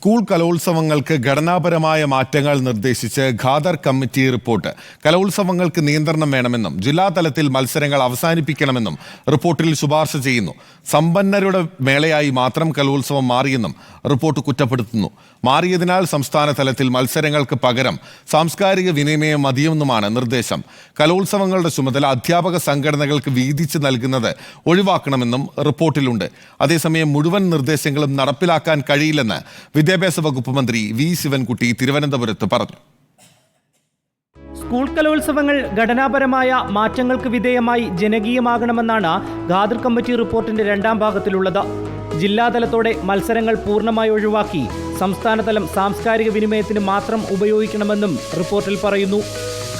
School കലോത്സവങ്ങൾക്ക് ഘടനാപരമായ മാറ്റങ്ങൾ നിർദ്ദേശിച്ച് ഖാദർ കമ്മിറ്റി റിപ്പോർട്ട്. കലോത്സവങ്ങൾക്ക് നിയന്ത്രണം വേണമെന്നും ജില്ലാതലത്തിൽ മത്സരങ്ങൾ അവസാനിപ്പിക്കണമെന്നും റിപ്പോർട്ടിൽ ശുപാർശ ചെയ്യുന്നു. സമ്പന്നരുടെ മേളയായി മാത്രം കലോത്സവം മാറിയെന്നും റിപ്പോർട്ട് കുറ്റപ്പെടുത്തുന്നു. മാറിയതിനാൽ സംസ്ഥാന തലത്തിൽ മത്സരങ്ങൾക്ക് പകരം സാംസ്കാരിക വിനിമയം മതിയെന്നുമാണ് നിർദ്ദേശം. കലോത്സവങ്ങളുടെ ചുമതല അധ്യാപക സംഘടനകൾക്ക് വീതിച്ച് നൽകുന്നത് ഒഴിവാക്കണമെന്നും റിപ്പോർട്ടിലുണ്ട്. അതേസമയം മുഴുവൻ നിർദ്ദേശങ്ങളും നടപ്പിലാക്കാൻ കഴിയില്ലെന്ന് വിദ്യാഭ്യാസ വകുപ്പ് മന്ത്രി വി ശിവൻകുട്ടി തിരുവനന്തപുരത്ത് പറഞ്ഞു. സ്കൂൾ കലോത്സവങ്ങൾ ഘടനാപരമായ മാറ്റങ്ങൾക്ക് വിധേയമായി ജനകീയമാകണമെന്നാണ് ഖാദർ കമ്മിറ്റി റിപ്പോർട്ടിന്റെ രണ്ടാം ഭാഗത്തിലുള്ളത്. ജില്ലാതലത്തോടെ മത്സരങ്ങൾ പൂർണമായി ഒഴിവാക്കി സംസ്ഥാനതലം സാംസ്കാരിക വിനിമയത്തിന് മാത്രം ഉപയോഗിക്കണമെന്നും റിപ്പോർട്ടിൽ പറയുന്നു.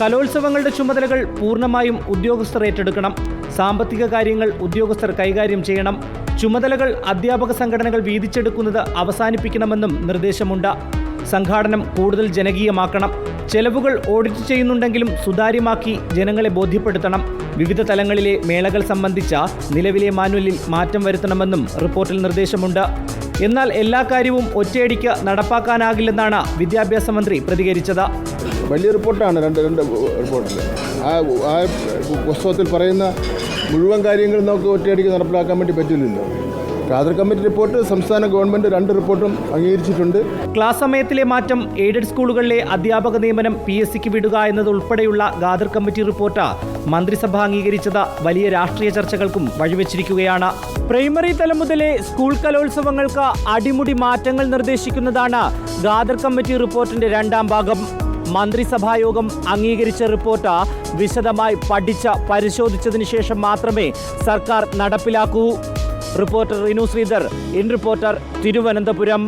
കലോത്സവങ്ങളുടെ ചുമതലകൾ പൂർണമായും ഉദ്യോഗസ്ഥർ ഏറ്റെടുക്കണം. സാമ്പത്തിക കാര്യങ്ങൾ ഉദ്യോഗസ്ഥർ കൈകാര്യം ചെയ്യണം. ചുമതലകൾ അധ്യാപക സംഘടനകൾ വീതിച്ചെടുക്കുന്നത് അവസാനിപ്പിക്കണമെന്നും നിർദ്ദേശമുണ്ട്. സംഘാടനം കൂടുതൽ ജനകീയമാക്കണം. ചെലവുകൾ ഓഡിറ്റ് ചെയ്യുന്നുണ്ടെങ്കിലും സുതാര്യമാക്കി ജനങ്ങളെ ബോധ്യപ്പെടുത്തണം. വിവിധ തലങ്ങളിലെ മേളകൾ സംബന്ധിച്ച നിലവിലെ മാനുവലിൽ മാറ്റം വരുത്തണമെന്നും റിപ്പോർട്ടിൽ നിർദ്ദേശമുണ്ട്. എന്നാൽ എല്ലാ കാര്യവും ഒറ്റയടിക്ക് നടപ്പാക്കാനാകില്ലെന്നാണ് വിദ്യാഭ്യാസ മന്ത്രി പ്രതികരിച്ചത്. വലിയ റിപ്പോർട്ടാണ് രണ്ട് രണ്ട് റിപ്പോർട്ടിൽ ആ പുസ്തകത്തിൽ പറയുന്ന മുഴുവൻ കാര്യങ്ങളും നമുക്ക് ഒറ്റയടിക്ക് നടപ്പിലാക്കാൻ വേണ്ടി പറ്റില്ലല്ലോ. ഖാദർ കമ്മിറ്റി റിപ്പോർട്ട് സംസ്ഥാന ഗവൺമെന്റ് രണ്ട് റിപ്പോർട്ടും അംഗീകരിച്ചിട്ടുണ്ട്. ക്ലാസ് സമയത്തിലെ മാറ്റം എയ്ഡഡ് സ്കൂളുകളിലെ അധ്യാപക നിയമനം പി എസ് സിക്ക് വിടുക എന്നതുൾപ്പെടെയുള്ള ഖാദർ കമ്മിറ്റി റിപ്പോർട്ട് മന്ത്രിസഭ അംഗീകരിച്ചത് വലിയ രാഷ്ട്രീയ ചർച്ചകൾക്കും വഴിവെച്ചിരിക്കുകയാണ്. പ്രൈമറി തലം മുതലേ സ്കൂൾ കലോത്സവങ്ങൾക്ക് അടിമുടി മാറ്റങ്ങൾ നിർദ്ദേശിക്കുന്നതാണ് ഖാദർ കമ്മിറ്റി റിപ്പോർട്ടിന്റെ രണ്ടാം ഭാഗം. മന്ത്രിസഭായോഗം അംഗീകരിച്ച റിപ്പോർട്ട് വിശദമായി പഠിച്ച പരിശോധിച്ചതിന് ശേഷം മാത്രമേ സർക്കാർ നടപ്പിലാക്കൂ. Reporter Rinu Sreedhar in reporter Thiruvananthapuram.